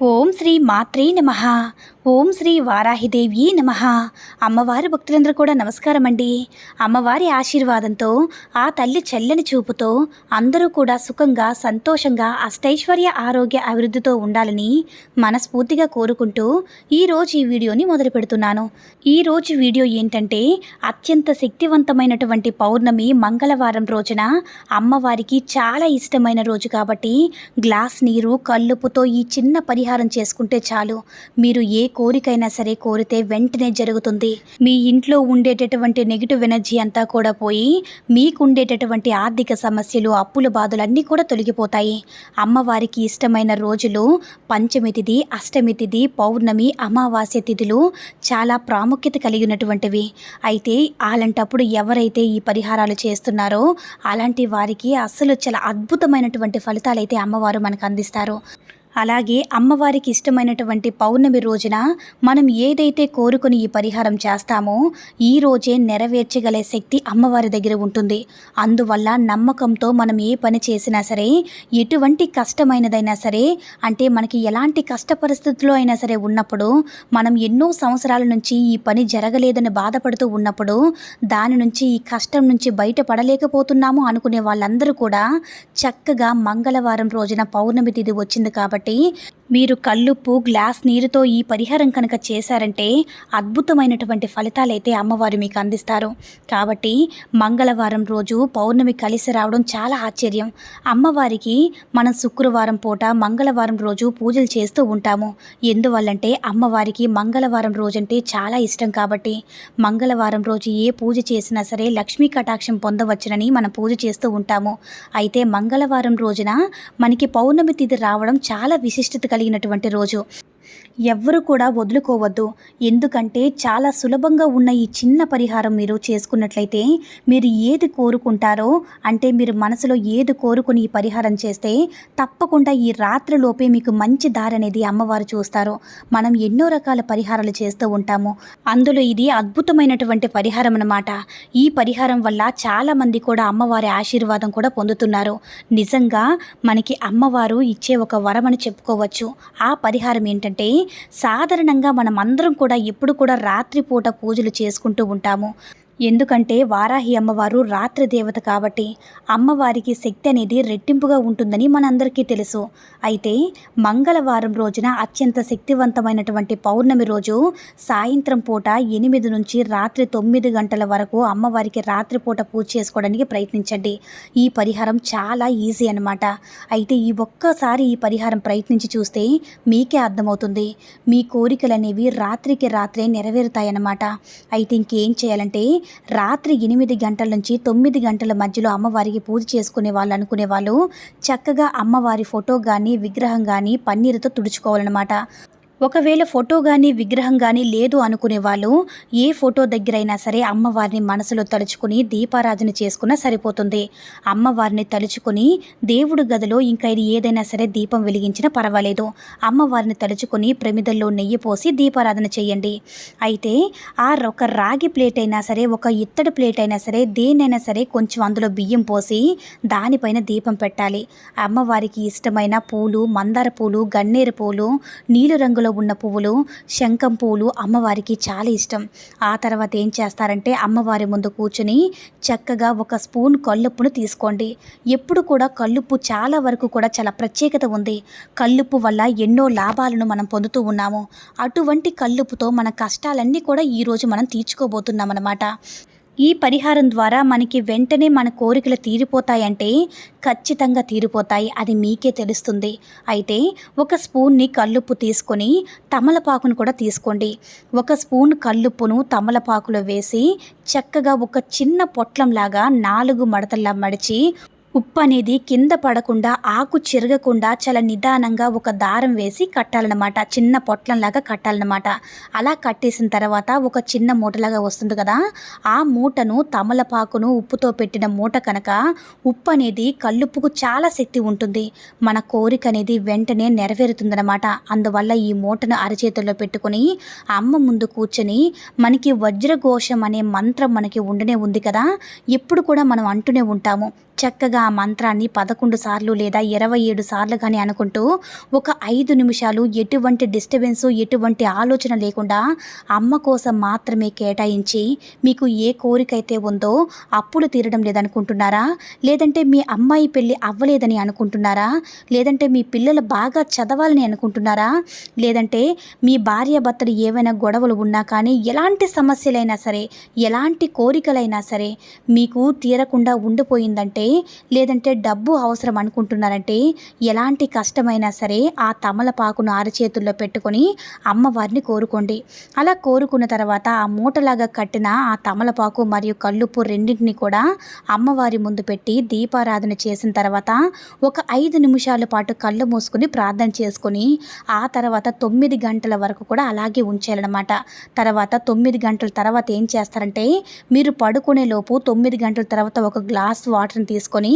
ఓం శ్రీ మాత్రే నమ. ఓం శ్రీ వారాహిదేవి నమ. అమ్మవారి భక్తులందరూ కూడా నమస్కారం అండి అమ్మవారి ఆశీర్వాదంతో ఆ తల్లి చెల్లని చూపుతో అందరూ కూడా సుఖంగా సంతోషంగా అష్టైశ్వర్య ఆరోగ్య అభివృద్ధితో ఉండాలని మనస్ఫూర్తిగా కోరుకుంటూ ఈరోజు ఈ వీడియోని మొదలు పెడుతున్నాను. ఈరోజు వీడియో ఏంటంటే అత్యంత శక్తివంతమైనటువంటి పౌర్ణమి మంగళవారం రోజున అమ్మవారికి చాలా ఇష్టమైన రోజు కాబట్టి గ్లాస్ నీరు కల్లుపుతో ఈ చిన్న పరిహారం చేసుకుంటే చాలు. మీరు ఏ కోరికైనా సరే కోరితే వెంటనే జరుగుతుంది. మీ ఇంట్లో ఉండేటటువంటి నెగిటివ్ ఎనర్జీ అంతా కూడా పోయి మీకు ఉండేటటువంటి ఆర్థిక సమస్యలు అప్పుల బాధలు అన్నీ కూడా తొలగిపోతాయి. అమ్మవారికి ఇష్టమైన రోజులు పంచమి తిథి అష్టమి తిథి పౌర్ణమి అమావాస్య తిథులు చాలా ప్రాముఖ్యత కలిగినటువంటివి. అయితే అలాంటప్పుడు ఎవరైతే ఈ పరిహారాలు చేస్తున్నారో అలాంటి వారికి అస్సలు చాలా అద్భుతమైనటువంటి ఫలితాలు అయితే అమ్మవారు మనకు అందిస్తారు. అలాగే అమ్మవారికి ఇష్టమైనటువంటి పౌర్ణమి రోజున మనం ఏదైతే కోరుకుని ఈ పరిహారం చేస్తామో ఈ రోజే నెరవేర్చగలే శక్తి అమ్మవారి దగ్గర ఉంటుంది. అందువల్ల నమ్మకంతో మనం ఏ పని చేసినా సరే ఎటువంటి కష్టమైనదైనా సరే అంటే మనకి ఎలాంటి కష్ట పరిస్థితుల్లో అయినా సరే ఉన్నప్పుడు మనం ఎన్నో సంవత్సరాల నుంచి ఈ పని జరగలేదని బాధపడుతూ ఉన్నప్పుడు దాని నుంచి ఈ కష్టం నుంచి బయటపడలేకపోతున్నాము అనుకునే వాళ్ళందరూ కూడా చక్కగా మంగళవారం రోజున పౌర్ణమి తిథి వచ్చింది కాబట్టి కాబట్టి మీరు కల్లుప్పు గ్లాస్ నీరుతో ఈ పరిహారం కనుక చేశారంటే అద్భుతమైనటువంటి ఫలితాలైతే అమ్మవారు మీకు అందిస్తారు. కాబట్టి మంగళవారం రోజు పౌర్ణమి కలిసి రావడం చాలా ఆశ్చర్యం. అమ్మవారికి మనం శుక్రవారం పూట మంగళవారం రోజు పూజలు చేస్తూ ఉంటాము. ఎందువల్లంటే అమ్మవారికి మంగళవారం రోజంటే చాలా ఇష్టం కాబట్టి మంగళవారం రోజు ఏ పూజ చేసినా సరే లక్ష్మీ కటాక్షం పొందవచ్చునని మనం పూజ చేస్తూ ఉంటాము. అయితే మంగళవారం రోజున మనకి పౌర్ణమి తిథి రావడం చాలా విశిష్టత కలిగినటువంటి రోజు. ఎవ్వరు కూడా వదులుకోవద్దు. ఎందుకంటే చాలా సులభంగా ఉన్న ఈ చిన్న పరిహారం మీరు చేసుకున్నట్లయితే మీరు ఏది కోరుకుంటారో అంటే మీరు మనసులో ఏది కోరుకుని ఈ పరిహారం చేస్తే తప్పకుండా ఈ రాత్రిలోపే మీకు మంచి దారి అనేది అమ్మవారు చూస్తారు. మనం ఎన్నో రకాల పరిహారాలు చేస్తూ ఉంటాము. అందులో ఇది అద్భుతమైనటువంటి పరిహారం అన్నమాట. ఈ పరిహారం వల్ల చాలామంది కూడా అమ్మవారి ఆశీర్వాదం కూడా పొందుతున్నారు. నిజంగా మనకి అమ్మవారు ఇచ్చే ఒక వరం అని చెప్పుకోవచ్చు. ఆ పరిహారం ఏంటంటే సాధారణంగా మనం అందరం కూడా ఎప్పుడు కూడా రాత్రిపూట పూజలు చేసుకుంటూ ఉంటాము. ఎందుకంటే వారాహి అమ్మవారు రాత్రి దేవత కాబట్టి అమ్మవారికి శక్తి అనేది రెట్టింపుగా ఉంటుందని మనందరికీ తెలుసు. అయితే మంగళవారం రోజున అత్యంత శక్తివంతమైనటువంటి పౌర్ణమి రోజు సాయంత్రం పూట ఎనిమిది నుంచి రాత్రి తొమ్మిది గంటల వరకు అమ్మవారికి రాత్రిపూట పూజ చేసుకోవడానికి ప్రయత్నించండి. ఈ పరిహారం చాలా ఈజీ అనమాట అయితే ఈ ఒక్కసారి ఈ పరిహారం ప్రయత్నించి చూస్తే మీకే అర్థమవుతుంది. మీ కోరికలు అనేవి రాత్రికి రాత్రే నెరవేరుతాయన్నమాట. అయితే ఇంకేం చేయాలంటే రాత్రి ఎనిమిది గంటల నుంచి తొమ్మిది గంటల మధ్యలో అమ్మవారికి పూజ చేసుకునే వాళ్ళు అనుకునే వాళ్ళు చక్కగా అమ్మవారి ఫోటో కానీ విగ్రహం కానీ పన్నీరుతో తుడుచుకోవాలన్నమాట. ఒకవేళ ఫోటో కానీ విగ్రహం కానీ లేదు అనుకునే వాళ్ళు ఏ ఫోటో దగ్గరైనా సరే అమ్మవారిని మనసులో తలుచుకుని దీపారాధన చేసుకున్నా సరిపోతుంది. అమ్మవారిని తలుచుకుని దేవుడు గదిలో ఇంకా ఇది ఏదైనా సరే దీపం వెలిగించినా పర్వాలేదు. అమ్మవారిని తలుచుకుని ప్రమిదల్లో నెయ్యి పోసి దీపారాధన చేయండి. అయితే ఆ ఒక రాగి ప్లేట్ అయినా సరే ఒక ఇత్తడి ప్లేట్ అయినా సరే దేనైనా సరే కొంచెం అందులో బియ్యం పోసి దానిపైన దీపం పెట్టాలి. అమ్మవారికి ఇష్టమైన పూలు మందార పూలు గన్నేరు పూలు నీలి రంగులో ఉన్న పువ్వులు శంఖం పువ్వులు అమ్మవారికి చాలా ఇష్టం. ఆ తర్వాత ఏం చేస్తారంటే అమ్మవారి ముందు కూర్చుని చక్కగా ఒక స్పూన్ కల్లుప్పును తీసుకోండి. ఎప్పుడు కూడా కల్లుప్పు చాలా వరకు కూడా చాలా ప్రత్యేకత ఉంది. కల్లుప్పు వల్ల ఎన్నో లాభాలను మనం పొందుతూ ఉన్నాము. అటువంటి కల్లుప్పుతో మన కష్టాలన్నీ కూడా ఈరోజు మనం తీర్చుకోబోతున్నాం అన్నమాట ఈ పరిహారం ద్వారా మనకి వెంటనే మన కోరికలు తీరిపోతాయంటే ఖచ్చితంగా తీరిపోతాయి. అది మీకే తెలుస్తుంది. అయితే ఒక స్పూన్ని కల్లుప్పు తీసుకొని తమలపాకును కూడా తీసుకోండి. ఒక స్పూన్ కల్లుప్పును తమలపాకులో వేసి చక్కగా ఒక చిన్న పొట్లంలాగా నాలుగు మడతల్లా మడిచి ఉప్పు అనేది కింద పడకుండా ఆకు చిరగకుండా చాలా నిదానంగా ఒక దారం వేసి కట్టాలన్నమాట. చిన్న పొట్లంలాగా కట్టాలన్నమాట. అలా కట్టేసిన తర్వాత ఒక చిన్న మూటలాగా వస్తుంది కదా ఆ మూటను తమలపాకును ఉప్పుతో పెట్టిన మూట కనుక ఉప్పు అనేది కల్లుప్పుకు చాలా శక్తి ఉంటుంది. మన కోరిక అనేది వెంటనే నెరవేరుతుందన్నమాట. అందువల్ల ఈ మూటను అరచేతుల్లో పెట్టుకొని అమ్మ ముందు కూర్చొని మనకి వజ్రఘోషం అనే మంత్రం మనకి ఉండనే ఉంది కదా ఎప్పుడు కూడా మనం అంటూనే ఉంటాము. చక్కగా ఆ మంత్రాన్ని పదకొండు సార్లు లేదా ఇరవై ఏడు సార్లు కానీ అనుకుంటూ ఒక ఐదు నిమిషాలు ఎటువంటి డిస్టర్బెన్స్ ఎటువంటి ఆలోచన లేకుండా అమ్మ కోసం మాత్రమే కేటాయించి మీకు ఏ కోరిక అయితే ఉందో అప్పులు తీరడం లేదనుకుంటున్నారా? లేదంటే మీ అమ్మాయి పెళ్ళి అవ్వలేదని అనుకుంటున్నారా? లేదంటే మీ పిల్లలు బాగా చదవాలని అనుకుంటున్నారా? లేదంటే మీ భార్య భర్తలు ఏవైనా గొడవలు ఉన్నా కానీ ఎలాంటి సమస్యలైనా సరే ఎలాంటి కోరికలైనా సరే మీకు తీరకుండా ఉండిపోయిందంటే లేదంటే డబ్బు అవసరం అనుకుంటున్నారంటే ఎలాంటి కష్టమైనా సరే ఆ తమలపాకును అరచేతుల్లో పెట్టుకొని అమ్మవారిని కోరుకోండి. అలా కోరుకున్న తర్వాత ఆ మూటలాగా కట్టిన ఆ తమలపాకు మరియు కల్లుప్పు రెండింటిని కూడా అమ్మవారి ముందు పెట్టి దీపారాధన చేసిన తర్వాత ఒక ఐదు నిమిషాల పాటు కళ్ళు మూసుకుని ప్రార్థన చేసుకొని ఆ తర్వాత తొమ్మిది గంటల వరకు కూడా అలాగే ఉంచాలన్నమాట తర్వాత తొమ్మిది గంటల తర్వాత ఏం చేస్తారంటే మీరు పడుకునే లోపు తొమ్మిది గంటల తర్వాత ఒక గ్లాస్ వాటర్ని తీసుకొని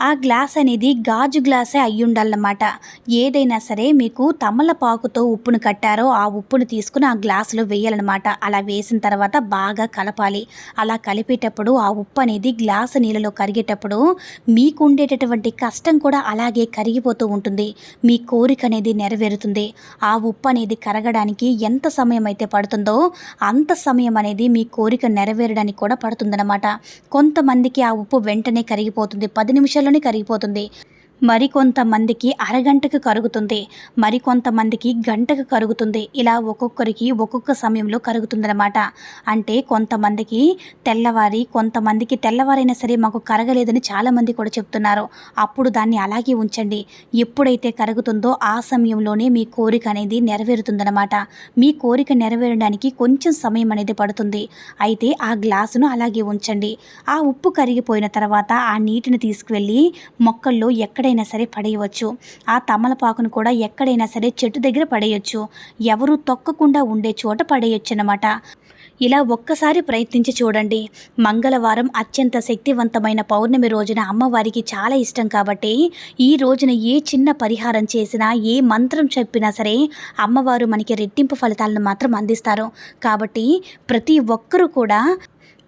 ఆ గ్లాస్ అనేది గాజు గ్లాసే అయి ఉండాలన్నమాట ఏదైనా సరే మీకు తమలపాకుతో ఉప్పును కట్టారో ఆ ఉప్పును తీసుకుని ఆ గ్లాసులో వేయాలన్నమాట. అలా వేసిన తర్వాత బాగా కలపాలి. అలా కలిపేటప్పుడు ఆ ఉప్పు అనేది గ్లాసు నీళ్ళలో కరిగేటప్పుడు మీకు ఉండేటటువంటి కష్టం కూడా అలాగే కరిగిపోతూ ఉంటుంది. మీ కోరిక అనేది నెరవేరుతుంది. ఆ ఉప్పు అనేది కరగడానికి ఎంత సమయం అయితే పడుతుందో అంత సమయం అనేది మీ కోరిక నెరవేరడానికి కూడా పడుతుందన్నమాట. కొంతమందికి ఆ ఉప్పు వెంటనే కరిగిపోతుంది. పది నిమిషాలు నిమిషాల్లోనే కరిగిపోతుంది. మరికొంతమందికి అరగంటకు కరుగుతుంది. మరికొంతమందికి గంటకు కరుగుతుంది. ఇలా ఒక్కొక్కరికి ఒక్కొక్క సమయంలో కరుగుతుందన్నమాట. అంటే కొంతమందికి తెల్లవారి కొంతమందికి తెల్లవారైనా సరే మాకు కరగలేదని చాలామంది కూడా చెప్తున్నారు. అప్పుడు దాన్ని అలాగే ఉంచండి. ఎప్పుడైతే కరుగుతుందో ఆ సమయంలోనే మీ కోరిక అనేది నెరవేరుతుందన్నమాట. మీ కోరిక నెరవేరడానికి కొంచెం సమయం అనేది పడుతుంది. అయితే ఆ గ్లాసును అలాగే ఉంచండి. ఆ ఉప్పు కరిగిపోయిన తర్వాత ఆ నీటిని తీసుకువెళ్ళి మొక్కల్లో ఎక్కడైనా ఎక్కడైనా సరే పడేయవచ్చు. ఆ తమలపాకును కూడా ఎక్కడైనా సరే చెట్టు దగ్గర పడేయచ్చు. ఎవరు తొక్కకుండా ఉండే చోట పడేయచ్చు అన్నమాట ఇలా ఒక్కసారి ప్రయత్నించి చూడండి. మంగళవారం అత్యంత శక్తివంతమైన పౌర్ణమి రోజున అమ్మవారికి చాలా ఇష్టం కాబట్టి ఈ రోజున ఏ చిన్న పరిహారం చేసినా ఏ మంత్రం చెప్పినా సరే అమ్మవారు మనకి రెట్టింపు ఫలితాలను మాత్రం అందిస్తారు. కాబట్టి ప్రతి ఒక్కరూ కూడా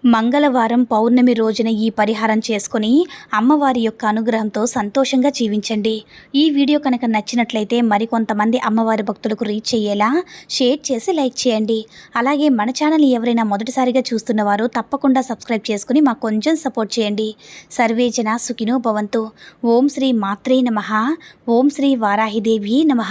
మంగళవారం పౌర్ణమి రోజున ఈ పరిహారం చేసుకుని అమ్మవారి యొక్క అనుగ్రహంతో సంతోషంగా జీవించండి. ఈ వీడియో కనుక నచ్చినట్లయితే మరికొంతమంది అమ్మవారి భక్తులకు రీచ్ అయ్యేలా షేర్ చేసి లైక్ చేయండి. అలాగే మన ఛానల్ ఎవరైనా మొదటిసారిగా చూస్తున్నవారు తప్పకుండా సబ్స్క్రైబ్ చేసుకుని మాకు కొంచెం సపోర్ట్ చేయండి. సర్వేజన సుఖినో భవంతు. ఓం శ్రీ మాత్రే నమ. ఓం శ్రీ వారాహిదేవి నమ.